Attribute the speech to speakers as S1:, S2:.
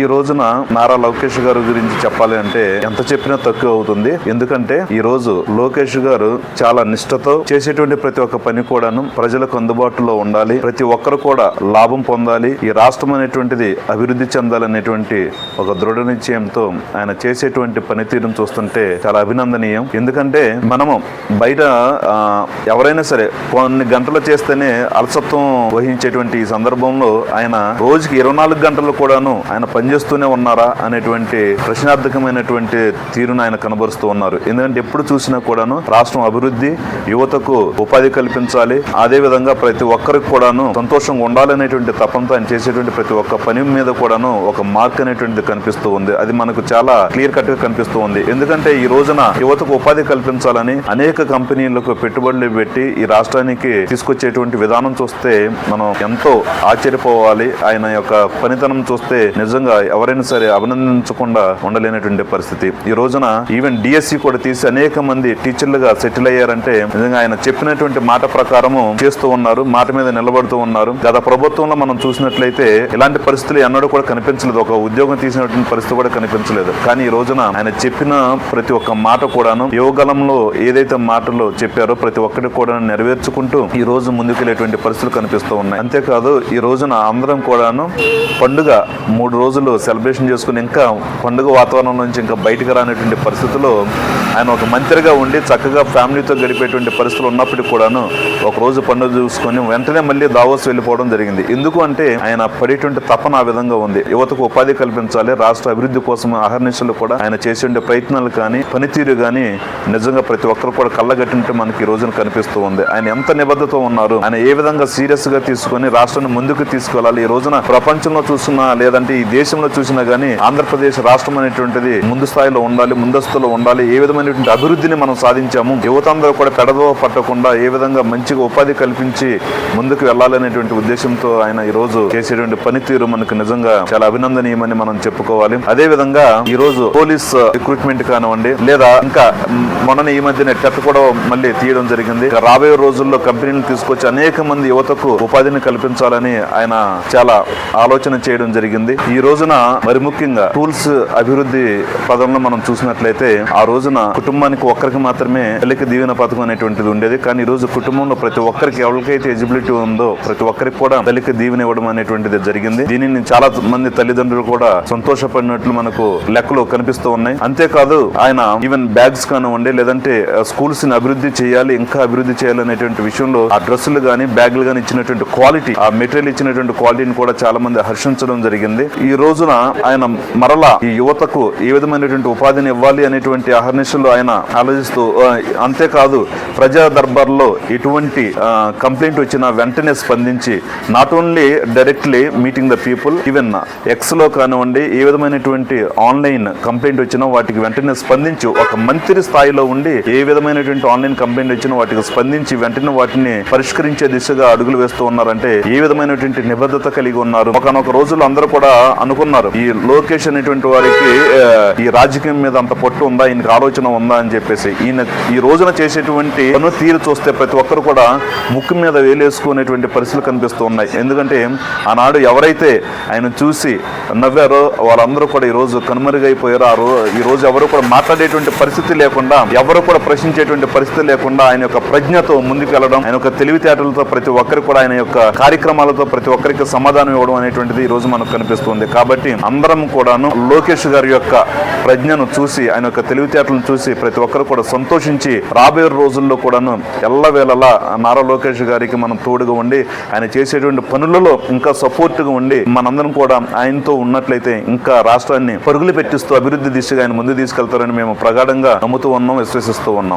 S1: ఈ రోజున నారా లోకేష్ గారు గురించి చెప్పాలి అంటే ఎంత చెప్పినా తక్కువ అవుతుంది. ఎందుకంటే ఈ రోజు లోకేష్ గారు చాలా నిష్ఠతో చేసేటువంటి ప్రతి ఒక్క పని కూడాను ప్రజలకు అందుబాటులో ఉండాలి. ప్రతి ఒక్కరు కూడా లాభం పొందాలి. ఈ రాష్ట్రం అనేటువంటిది అభివృద్ధి చెందాలనేటువంటి ఒక దృఢ నిశ్చయంతో ఆయన చేసేటువంటి పనితీరును చూస్తుంటే చాలా అభినందనీయం. ఎందుకంటే మనము బయట ఎవరైనా సరే కొన్ని గంటలు చేస్తేనే అలసత్వం వహించేటువంటి ఈ సందర్భంలో ఆయన రోజుకి ఇరవై నాలుగు గంటలు కూడాను ఆయన పనిచేస్తూనే ఉన్నారా అనేటువంటి ప్రశ్నార్థకమైనటువంటి తీరును ఆయన కనబరుస్తూ ఉన్నారు. ఎందుకంటే ఎప్పుడు చూసినా కూడాను రాష్ట్రం అభివృద్ధి యువతకు ఉపాధి కల్పించాలి. అదే విధంగా ప్రతి ఒక్కరికి కూడాను సంతోషంగా ఉండాలనేటువంటి తపంతో ఆయన చేసేటువంటి ప్రతి ఒక్క పని మీద కూడాను ఒక మార్క్ అనేటువంటిది కనిపిస్తూ ఉంది. అది మనకు చాలా క్లియర్ కట్గా కనిపిస్తూ ఉంది. ఎందుకంటే ఈ రోజున యువతకు ఉపాధి కల్పించాలని అనేక కంపెనీలకు పెట్టుబడులు పెట్టి ఈ రాష్ట్రానికి తీసుకొచ్చేటువంటి విధానం చూస్తే మనం ఎంతో ఆశ్చర్యపోవాలి. ఆయన యొక్క పనితనం చూస్తే నిజంగా ఎవరైనా సరే అభినందించకుండా ఉండలేనటువంటి పరిస్థితి. ఈ రోజున ఈవెన్ డిఎస్సి కూడా తీసి అనేక మంది టీచర్లుగా సెటిల్ అయ్యారంటే నిజంగా ఆయన చెప్పినటువంటి మాట ప్రకారము చేస్తూ ఉన్నారు మాట మీద నిలబడుతూ ఉన్నారు. గత ప్రభుత్వంలో మనం చూసినట్లయితే ఇలాంటి పరిస్థితులు ఎన్నడూ కూడా కనిపించలేదు. ఒక ఉద్యోగం తీసినటువంటి పరిస్థితి కూడా కనిపించలేదు. కానీ ఈ రోజున ఆయన చెప్పిన ప్రతి ఒక్క మాట కూడాను యోగలంలో ఏదైతే మాటలు చెప్పారో ప్రతి ఒక్కటి కూడా నెరవేర్చుకుంటూ ఈ రోజు ముందుకెళ్ళేటువంటి పరిస్థితులు కనిపిస్తూ ఉన్నాయి. అంతేకాదు ఈ రోజున అందరం కూడాను పండుగ మూడు రోజులు సెలబ్రేషన్ చేసుకుని ఇంకా పండుగ వాతావరణం నుంచి ఇంకా బయటకు రానటువంటి పరిస్థితుల్లో ఆయన ఒక మంత్రిగా ఉండి చక్కగా ఫ్యామిలీతో గడిపేటువంటి పరిస్థితులు ఉన్నప్పటికీ కూడాను ఒక రోజు పండుగ చూసుకొని వెంటనే మళ్ళీ దావోస్ వెళ్ళిపోవడం జరిగింది. ఎందుకు అంటే ఆయన పడేటువంటి తపన ఆ విధంగా ఉంది. యువతకు ఉపాధి కల్పించాలి రాష్ట్ర అభివృద్ధి కోసం అహర్నిశలు కూడా ఆయన చేసే ప్రయత్నాలు కానీ పనితీరు కానీ నిజంగా ప్రతి ఒక్కరు కూడా కళ్ళగట్టినట్టు మనకి ఈ రోజున కనిపిస్తూ ఉంది. ఆయన ఎంత నిబద్ధత ఉన్నారు ఆయన ఏ విధంగా సీరియస్గా తీసుకొని రాష్ట్రాన్ని ముందుకు తీసుకెళ్ళాలి ఈ రోజున ప్రపంచంలో చూస్తున్నా లేదంటే ఈ దేశంలో చూసినా కానీ ఆంధ్రప్రదేశ్ రాష్ట్రం అనేటువంటిది ముందు స్థాయిలో ఉండాలి ముందస్తులో ఉండాలి ఏ విధమైనటువంటి అభివృద్ధిని మనం సాధించాము యువత అందరూ కూడా పెడదో పట్టకుండా ఏ విధంగా మంచిగా ఉపాధి కల్పించి ముందుకు వెళ్ళాలనేటువంటి ఉద్దేశంతో ఆయన ఈ రోజు చేసేటువంటి పనితీరు మనకు నిజంగా చాలా అభినందనీయమని మనం చెప్పుకోవాలి. అదే విధంగా ఈ రోజు పోలీస్ uh, రిక్రూట్మెంట్ కానివ్వండి లేదా ఇంకా మొన్న ఈ మధ్యన టెట్ కూడా మళ్ళీ తీయడం జరిగింది. రాబోయే రోజుల్లో కంపెనీలు తీసుకొచ్చి అనేక మంది యువతకు ఉపాధిని కల్పించాలని ఆయన చాలా ఆలోచన చేయడం జరిగింది. ఈ రోజు రోజున మరి ముఖ్యంగా టూల్స్ అభివృద్ధి పదంలో మనం చూసినట్లయితే ఆ రోజున కుటుంబానికి ఒక్కరికి మాత్రమే పెళ్ళికి దీవెన పథకం అనేటువంటిది ఉండేది. కానీ ఈ రోజు కుటుంబంలో ప్రతి ఒక్కరికి ఎవరికైతే ఎలిజిబిలిటీ ఉందో ప్రతి ఒక్కరికి కూడా పెళ్ళికి దీవెన ఇవ్వడం అనేటువంటిది జరిగింది. దీనిని చాలా మంది తల్లిదండ్రులు కూడా సంతోషపడినట్లు మనకు లెక్కలు కనిపిస్తూ ఉన్నాయి. అంతేకాదు ఆయన ఈవెన్ బ్యాగ్స్ కానివ్వండి లేదంటే స్కూల్స్ని అభివృద్ధి చేయాలి ఇంకా అభివృద్ధి చేయాలనేటువంటి విషయంలో ఆ డ్రెస్సులు గానీ బ్యాగులు గానీ ఇచ్చినటువంటి క్వాలిటీ ఆ మెటీరియల్ ఇచ్చినటువంటి క్వాలిటీని కూడా చాలా మంది హర్షించడం జరిగింది. ఈ రోజున ఆయన మరలా ఈ యువతకు ఏ విధమైనటువంటి ఉపాధిని ఇవ్వాలి అనేటువంటి అహర్నిశలు ఆయన ఆలోచిస్తూ అంతేకాదు ప్రజా దర్బార్లో ఎటువంటి కంప్లైంట్ వచ్చినా వెంటనే స్పందించి not only directly meeting the people even ఎక్స్లో కానివ్వండి ఏ విధమైనటువంటి ఆన్లైన్ కంప్లైంట్ వచ్చినా వాటికి వెంటనే స్పందించి ఒక మంత్రి స్థాయిలో ఉండి ఏ విధమైనటువంటి ఆన్లైన్ కంప్లైంట్ వచ్చినా వాటికి స్పందించి వెంటనే వాటిని పరిష్కరించే దిశగా అడుగులు వేస్తూ ఉన్నారంటే ఏ విధమైనటువంటి నిబద్ధత కలిగి ఉన్నారు. ఒకనొక రోజుల్లో అందరూ కూడా అనుకున్నారు. ఈ లోకేష్ అనేటువంటి వారికి ఈ రాజకీయం మీద అంత పట్టు ఉందా? ఈయనకి ఆలోచన ఉందా? అని చెప్పేసి ఈయన ఈ రోజున చేసేటువంటి పను తీరు చూస్తే ప్రతి ఒక్కరు కూడా ముక్కు మీద వేలేసుకునేటువంటి పరిస్థితులు కనిపిస్తూ ఉన్నాయి. ఎందుకంటే ఆనాడు ఎవరైతే ఆయన చూసి నవ్వారో వాళ్ళందరూ కూడా ఈ రోజు కనుమరుగైపోయారు. ఈ రోజు ఎవరు కూడా మాట్లాడేటువంటి పరిస్థితి లేకుండా ఎవరు కూడా ప్రశ్నించేటువంటి పరిస్థితి లేకుండా ఆయన యొక్క ప్రజ్ఞతో ముందుకు వెళ్ళడం ఆయన యొక్క తెలివితేటలతో ప్రతి ఒక్కరికి కూడా ఆయన యొక్క కార్యక్రమాలతో ప్రతి ఒక్కరికి సమాధానం ఇవ్వడం అనేటువంటిది ఈ రోజు మనకు కనిపిస్తుంది కాబట్టి అందరం కూడాను లోకేష్ గారి యొక్క ప్రజ్ఞను చూసి ఆయన యొక్క తెలివితేటలను చూసి ప్రతి ఒక్కరు కూడా సంతోషించి రాబోయే రోజుల్లో కూడాను ఎల్లవేళలా నారా లోకేష్ గారికి మనం తోడుగా ఉండి ఆయన చేసేటువంటి పనులలో ఇంకా సపోర్ట్గా ఉండి మనందరం కూడా ఆయనతో ఉన్నట్లయితే ఇంకా రాష్ట్రాన్ని పరుగులు పెట్టిస్తూ అభివృద్ధి దిశగా ఆయన ముందు తీసుకెళ్తారని మేము ప్రగాఢంగా నమ్ముతూ ఉన్నాం విశ్వసిస్తూ ఉన్నాం.